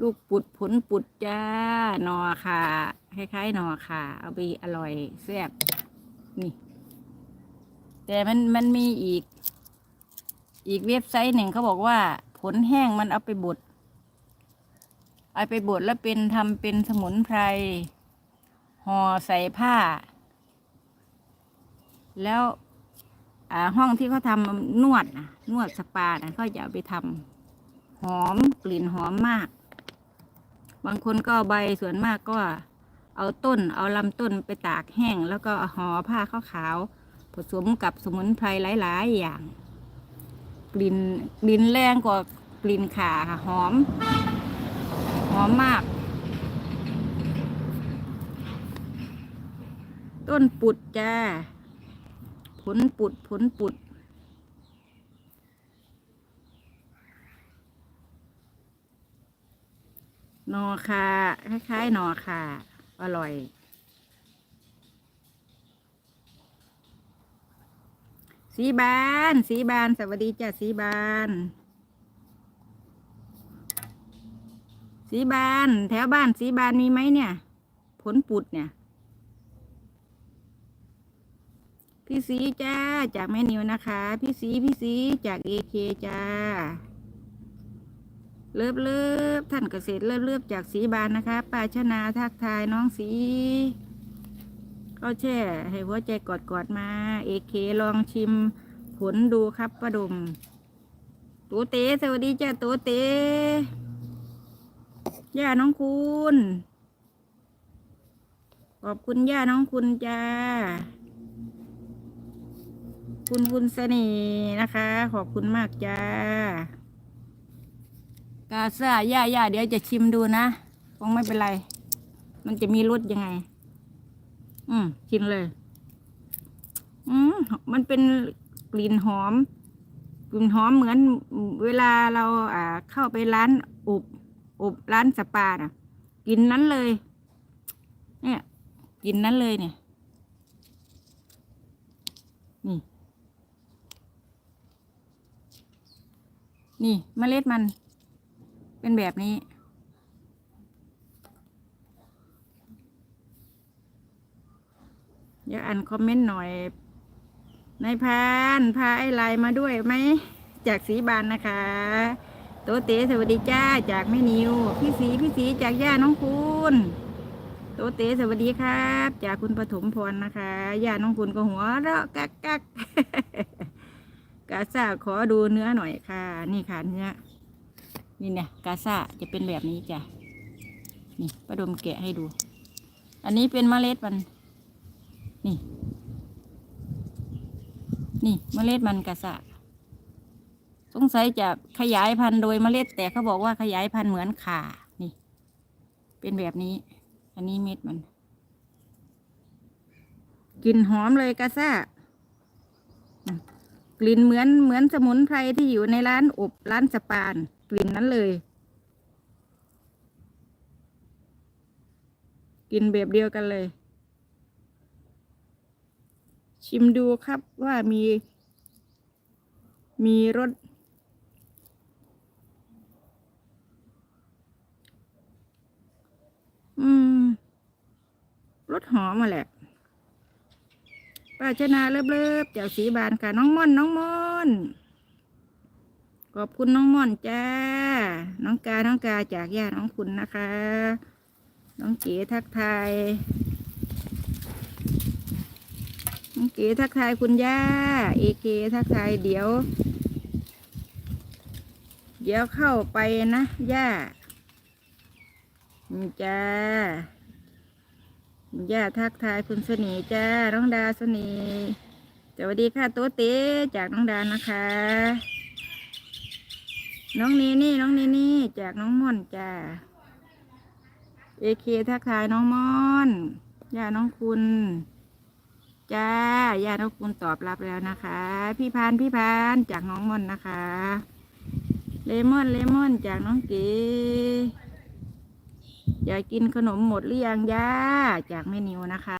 ลูกปุดผลปุดจ้านอค่ะคล้ายๆนอค่ะ เอาไปอร่อยแซ่บนี่ แต่มันมันมีอีก อีกเว็บไซต์หนึ่งเขาบอกว่า ผลแห้งมันเอาไปบดเอาไปบดแล้วเป็นทำเป็นสมุนไพรห่อใส่ผ้า แล้วอ่าห้องที่เขาทำนวดนะนวดสปานะเขาจะเอาไปทำหอมกลิ่นหอมมาก บางคนก็ใบส่วนมากก็เอาต้นเอาลำต้นไปตากแห้ง แล้วก็ห่อผ้าขาวๆผสมกับสมุนไพรหลาย ๆ อย่าง กลิ่นกลิ่นแรงกว่ากลิ่นขาค่ะหอม หอมมาก ต้นปุดจ้าผลปุดผลปุด นอคาคล้ายๆหนอคาอร่อย สีบาน สีบาน สวัสดีจ้ะสีบาน สีบาน แถวบ้านสีบานมีไหมเนี่ย ผลปุดเนี่ย พี่สีจ้าจากแม่นิวนะคะ พี่สีพี่สีจากเอเคจ้า เลิฟเลิฟท่านเกษตรเลิฟเลิฟจากสีบานนะคะป้าชนาทักทายน้องสีก็แช่ ให้หัวใจกอดกอดๆมาเอเคลองชิมผลดูครับประดมตัวเตสวัสดีจ้าตัวเตย่าน้องคุณขอบคุณย่าน้องคุณจ้า คุณคุณเสน่ห์นะคะ ขอบคุณมากจ้า กาซ่าย่าย่าเดี๋ยวจะชิมดูนะคงไม่เป็นไร มันจะมีรสยังไง อืมกินเลย อืมมันเป็นกลิ่นหอม กลิ่นหอมเหมือนเวลาเราอ่า เข้าไปร้านอบอบร้านสปาน่ะกลินนั้นเลย เนี่ยกลินนั้นเลยเนี่ย นี่ นี่เมล็ดมัน เป็นแบบนี้เดี๋ยวอ่านคอมเมนต์หน่อยนายพานพาไอ้ลน์มาด้วยไหม จากสีบานนะคะโตเตสวัสดีจ้าจากแม่นิว พี่สีพี่สีจากย่าน้องคุณโตเตสวัสดีครับ จากคุณปฐมพรนะคะย่าน้องคุณก็หัวเราะกักกักกาซาขอดูเนื้อหน่อยค่ะ นี่ค่ะเนื้อ นี่เนี่ยกาซาจะเป็นแบบนี้จ้ะนี่ประดมแกะให้ดู อันนี้เป็นเมล็ดมัน นี่ นี่เมล็ดมันกาซาสงสัยจะขยายพันธุ์โดยเมล็ด แต่เขาบอกว่าขยายพันธุ์เหมือนข่านี่ เป็นแบบนี้ อันนี้เม็ดมันกลิ่นหอมเลยกาซา กลิ่นเหมือนเหมือนสมุนไพรที่อยู่ในร้านอบร้านสปาน กลิ่นนั้นเลยกลิ่นแบบเดียวกันเลย ชิมดูครับว่ามี มีรสอืมรสหอมมาแหละ ป้าชนาเลิบๆจากสีบานค่ะน้องม่อนน้องม่อนขอบคุณน้องม่อนจ้า น้องกา น้องกาจากย่าน้องคุณนะคะ น้องเก๋ทักทาย น้องเก๋ทักทายคุณย่า เอเกทักทายเดี๋ยว เดี๋ยวเข้าไปนะย่าจ้า ย่าทักทายคุณเสน่ห์จ้า น้องดาเสน่ห์สวัสดีค่ะโตเต้จากน้องดานะคะ น้องนีนี่น้องนีนี่จากน้องม่อนจ้าเอเคทักทายน้องม่อนย่าน้องคุณ จ้าย่าน้องคุณตอบรับแล้วนะคะ พี่พานพี่พานจากน้องม่อนนะคะ เลมอนเลมอนจากน้องเก๋ ยากกินขนมหมดหรือยังย่าจากแม่นิวนะคะ